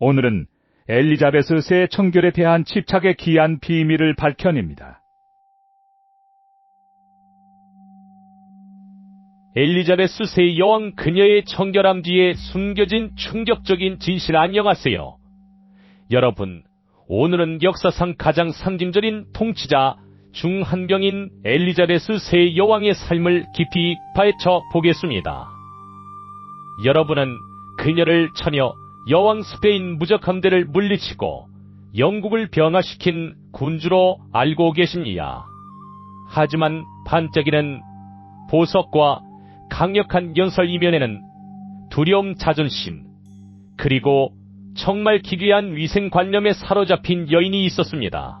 오늘은 엘리자베스 새 청결에 대한 집착의 귀한 비밀을 밝혀냅니다. 엘리자베스 새 여왕 그녀의 청결함 뒤에 숨겨진 충격적인 진실 안녕하세요. 여러분, 오늘은 역사상 가장 상징적인 통치자 중한 명인 엘리자베스 새 여왕의 삶을 깊이 파헤쳐 보겠습니다. 여러분은 그녀를 처녀 여왕 스페인 무적 함대를 물리치고 영국을 병화시킨 군주로 알고 계십니다. 하지만 반짝이는 보석과 강력한 연설 이면에는 두려움 자존심, 그리고 정말 기괴한 위생관념에 사로잡힌 여인이 있었습니다.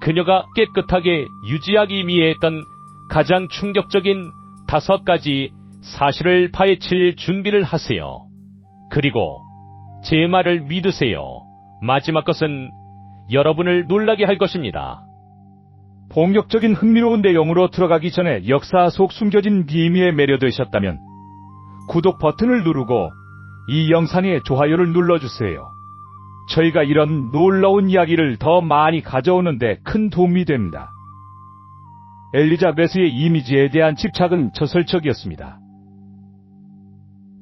그녀가 깨끗하게 유지하기 위해 했던 가장 충격적인 다섯 가지 사실을 파헤칠 준비를 하세요. 그리고 제 말을 믿으세요. 마지막 것은 여러분을 놀라게 할 것입니다. 폭력적인 흥미로운 내용으로 들어가기 전에 역사 속 숨겨진 비밀에 매료되셨다면 구독 버튼을 누르고 이 영상에 좋아요를 눌러주세요. 저희가 이런 놀라운 이야기를 더 많이 가져오는데 큰 도움이 됩니다. 엘리자베스의 이미지에 대한 집착은 저설적이었습니다.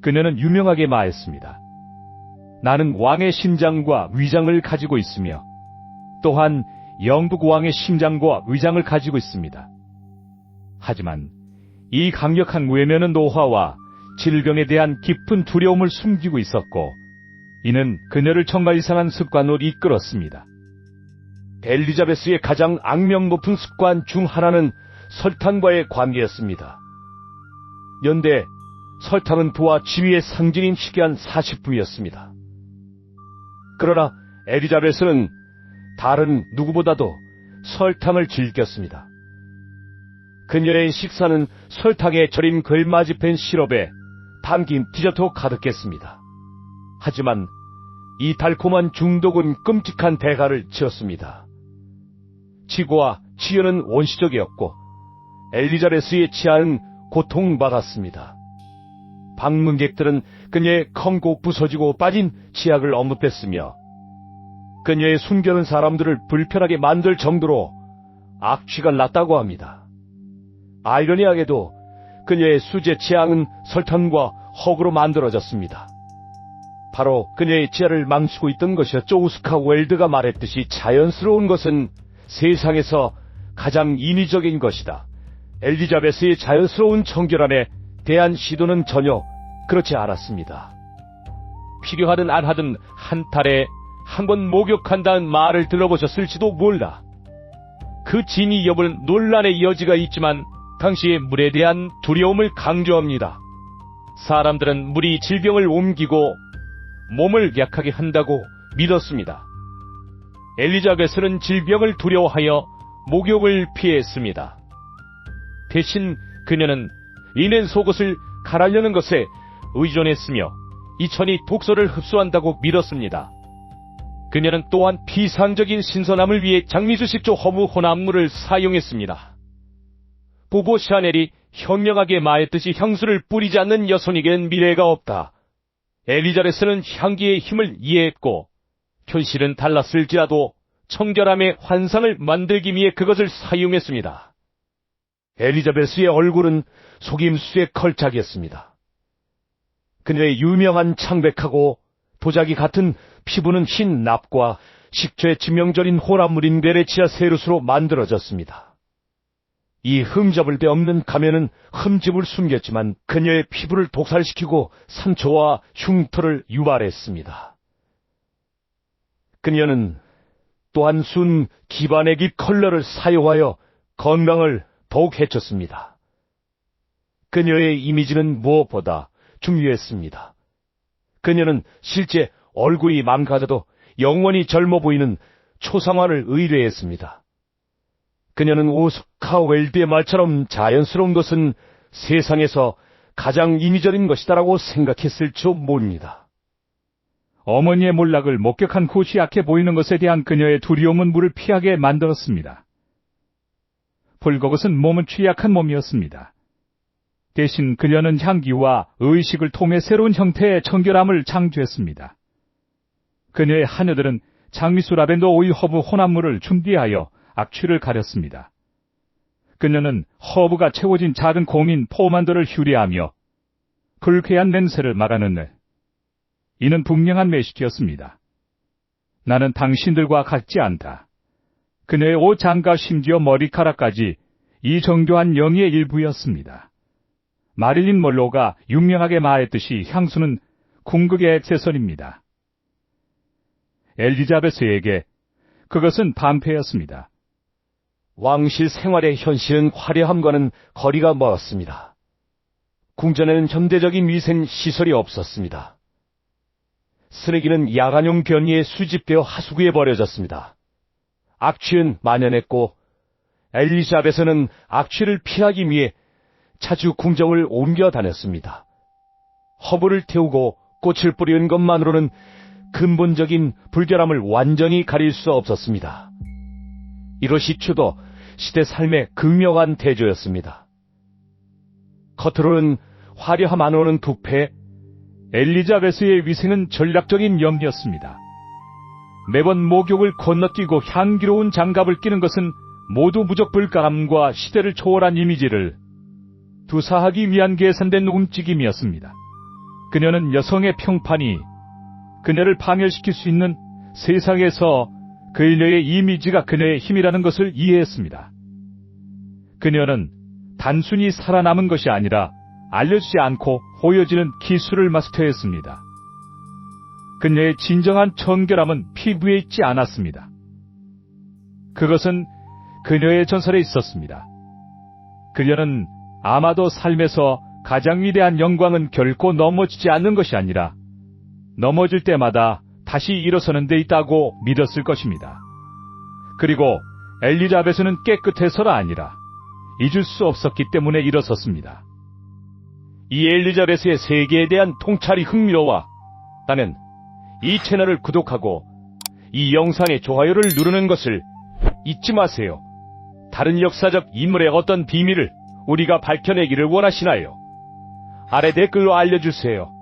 그녀는 유명하게 말했습니다. 나는 왕의 심장과 위장을 가지고 있으며 또한 영국 왕의 심장과 위장을 가지고 있습니다. 하지만 이 강력한 외면은 노화와 질병에 대한 깊은 두려움을 숨기고 있었고 이는 그녀를 정말 이상한 습관으로 이끌었습니다. 엘리자베스의 가장 악명 높은 습관 중 하나는 설탕과의 관계였습니다. 연대 설탕은 부와 지위의 상징인 희귀한 사식부였습니다. 그러나 엘리자베스는 다른 누구보다도 설탕을 즐겼습니다. 그녀의 식사는 설탕에 절인 걸맞이펜 시럽에 담긴 디저트로 가득했습니다. 하지만 이 달콤한 중독은 끔찍한 대가를 지었습니다. 치고와 치유는 원시적이었고 엘리자베스의 치아는 고통받았습니다. 방문객들은 그녀의 컹고 부서지고 빠진 치약을 언급했으며 그녀의 숨겨는 사람들을 불편하게 만들 정도로 악취가 났다고 합니다. 아이러니하게도 그녀의 수제 치약은 설탕과 헉으로 만들어졌습니다. 바로 그녀의 치아를 망치고 있던 것이었죠. 우스카 웰드가 말했듯이 자연스러운 것은 세상에서 가장 인위적인 것이다. 엘리자베스의 자연스러운 청결함에 대한 시도는 전혀 그렇지 않았습니다. 필요하든 안 하든 한 달에 한 번 목욕한다는 말을 들어보셨을지도 몰라. 그 진위 여부는 논란의 여지가 있지만 당시의 물에 대한 두려움을 강조합니다. 사람들은 물이 질병을 옮기고 몸을 약하게 한다고 믿었습니다. 엘리자베스는 질병을 두려워하여 목욕을 피했습니다. 대신 그녀는 이낸 속옷을 갈아려는 것에 의존했으며 이 천이 독소를 흡수한다고 믿었습니다. 그녀는 또한 비상적인 신선함을 위해 장미수식조 허브 혼합물을 사용했습니다. 보보 샤넬이 현명하게 말했듯이 향수를 뿌리지 않는 여성에게는 미래가 없다. 엘리자베스는 향기의 힘을 이해했고 현실은 달랐을지라도 청결함의 환상을 만들기 위해 그것을 사용했습니다. 엘리자베스의 얼굴은 속임수의 걸작이었습니다. 그녀의 유명한 창백하고 도자기 같은 피부는 흰 납과 식초의 치명적인 혼합물인 베레치아 세루스로 만들어졌습니다. 이 흠잡을 데 없는 가면은 흠집을 숨겼지만 그녀의 피부를 독살시키고 산초와 흉터를 유발했습니다. 그녀는 또한 순 기반액입 컬러를 사용하여 건강을 더욱 해쳤습니다. 그녀의 이미지는 무엇보다 중요했습니다. 그녀는 실제 얼굴이 망가져도 영원히 젊어 보이는 초상화를 의뢰했습니다. 그녀는 오스카 웰드의 말처럼 자연스러운 것은 세상에서 가장 인위적인 것이다라고 생각했을 줄 모릅니다. 어머니의 몰락을 목격한 후시 약해 보이는 것에 대한 그녀의 두려움은 물을 피하게 만들었습니다. 불거것은 몸은 취약한 몸이었습니다. 대신 그녀는 향기와 의식을 통해 새로운 형태의 청결함을 창조했습니다. 그녀의 하녀들은 장미수 라벤더 오일 허브 혼합물을 준비하여 악취를 가렸습니다. 그녀는 허브가 채워진 작은 공인 포만도를 휴리하며 불쾌한 냄새를 막아내는 이는 분명한 매식이었습니다. 나는 당신들과 같지 않다. 그녀의 옷 장과 심지어 머리카락까지 이 정교한 영의 일부였습니다. 마릴린 멀로가 유명하게 말했듯이 향수는 궁극의 액세서리입니다. 엘리자베스에게 그것은 반패였습니다. 왕실 생활의 현실은 화려함과는 거리가 멀었습니다. 궁전에는 현대적인 위생 시설이 없었습니다. 쓰레기는 야간용 변이에 수집되어 하수구에 버려졌습니다. 악취는 만연했고 엘리자베스는 악취를 피하기 위해 자주 궁정을 옮겨 다녔습니다. 허브를 태우고 꽃을 뿌리는 것만으로는 근본적인 불결함을 완전히 가릴 수 없었습니다. 이것이 추도 시대 삶의 극명한 대조였습니다. 겉으로는 화려함 안으로는 부패, 엘리자베스의 위생은 전략적인 염려였습니다. 매번 목욕을 건너뛰고 향기로운 장갑을 끼는 것은 모두 무적 불가함과 시대를 초월한 이미지를 두사하기 위한 계산된 움직임이었습니다. 그녀는 여성의 평판이 그녀를 파멸시킬 수 있는 세상에서 그녀의 이미지가 그녀의 힘이라는 것을 이해했습니다. 그녀는 단순히 살아남은 것이 아니라 알려주지 않고 보여지는 기술을 마스터했습니다. 그녀의 진정한 청결함은 피부에 있지 않았습니다. 그것은 그녀의 전설에 있었습니다. 그녀는 아마도 삶에서 가장 위대한 영광은 결코 넘어지지 않는 것이 아니라 넘어질 때마다 다시 일어서는 데 있다고 믿었을 것입니다. 그리고 엘리자베스는 깨끗해서가 아니라 잊을 수 없었기 때문에 일어섰습니다. 이 엘리자베스의 세계에 대한 통찰이 흥미로워 나는 이 채널을 구독하고 이 영상의 좋아요를 누르는 것을 잊지 마세요. 다른 역사적 인물의 어떤 비밀을 우리가 밝혀내기를 원하시나요? 아래 댓글로 알려주세요.